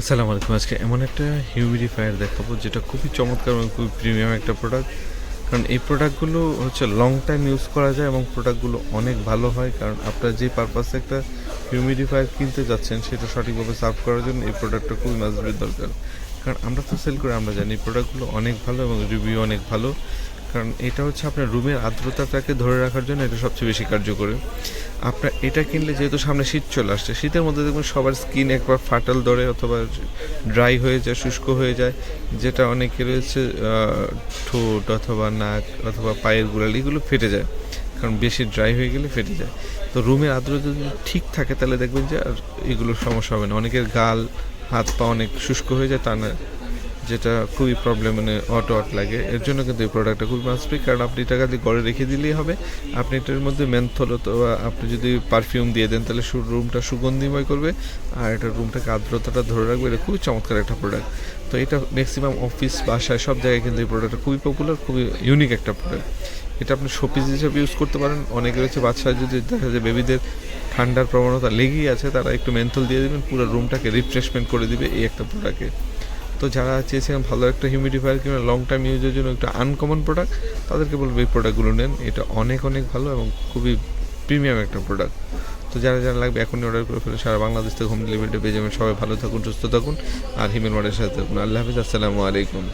আসসালামু আলাইকুম। আজকে এমন একটা হিউমিডিফায়ার দেখাবো যেটা খুবই চমৎকার এবং খুবই প্রিমিয়াম একটা প্রোডাক্ট কারণ এই প্রোডাক্টগুলো হচ্ছে লং টাইম ইউজ করা যায় এবং প্রোডাক্টগুলো অনেক ভালো হয়। কারণ আপনার যে পারপাসে একটা হিউমিডিফায়ার কিনতে যাচ্ছেন, সেটা সঠিকভাবে সার্ভ করার জন্য এই প্রোডাক্টটা খুবই মাঝবির দরকার। কারণ আমরা তো সেল করে, আমরা জানি প্রোডাক্টগুলো অনেক ভালো এবং রিভিউ অনেক ভালো। কারণ এটা হচ্ছে আপনার রুমের আর্দ্রতাটাকে ধরে রাখার জন্য এটা সবচেয়ে বেশি কার্যকরী। আপনার এটা কিনলে যেহেতু সামনে শীত চলে আসছে, শীতের মধ্যে দেখবেন সবার স্কিন একবার ফাটল ধরে অথবা ড্রাই হয়ে যায়, শুষ্ক হয়ে যায়, যেটা অনেকের রয়েছে ঠোঁট অথবা নাক অথবা পায়ের গোড়ালি এগুলো ফেটে যায়। কারণ বেশি ড্রাই হয়ে গেলে ফেটে যায়। তো রুমের আর্দ্রতা যদি ঠিক থাকে তাহলে দেখবেন যে আর এগুলোর সমস্যা হবে না। অনেকের গাল, হাত পা অনেক শুষ্ক হয়ে যায়, তা না। যেটা খুবই প্রবলেম মানে অটো অট লাগে। এর জন্য কিন্তু এই প্রোডাক্টটা খুবই মাস্ট কারণ আপনি এটা খালি ঘরে রেখে দিলেই হবে। আপনি এটার মধ্যে মেন্থল অথবা আপনি যদি পারফিউম দিয়ে দেন, তাহলে রুমটা সুগন্ধিময় করবে। আর এটা রুমটাকে আর্দ্রতাটা ধরে রাখবে, এটা খুবই চমৎকার একটা প্রোডাক্ট তো এটা ম্যাক্সিমাম অফিস বাসায়, সব জায়গায় কিন্তু এই প্রোডাক্টটা খুবই পপুলার খুবই ইউনিক একটা প্রোডাক্ট এটা আপনি শোপিস হিসেবে ইউজ করতে পারেন। অনেকে রয়েছে বাচ্চা, যদি দেখা যায় বেবিদের ঠান্ডার প্রবণতা লেগেই আছে, তারা একটু মেন্থল দিয়ে দেবেন, পুরো রুমটাকে রিফ্রেশমেন্ট করে দিবে এই একটা প্রোডাক্টে তো যারা চেয়েছিলেন ভালো একটা হিউমিডিফায়ার কিংবা লং টাইম ইউজের জন্য একটা আনকমন প্রোডাক্ট তাদেরকে বলব এই প্রোডাক্টগুলো নেন। এটা অনেক অনেক ভালো এবং খুবই প্রিমিয়াম একটা প্রোডাক্ট তো যারা যারা লাগবে এখনই অর্ডার করে ফেলে সারা বাংলাদেশ থেকে হোম ডেলিভারিটা পেয়ে যাবেন। সবাই ভালো থাকুন, সুস্থ থাকুন। আর হিমেল মার্টের সাথে থাকুন। আল্লাহ হাফিজ। আসসালামু আলাইকুম।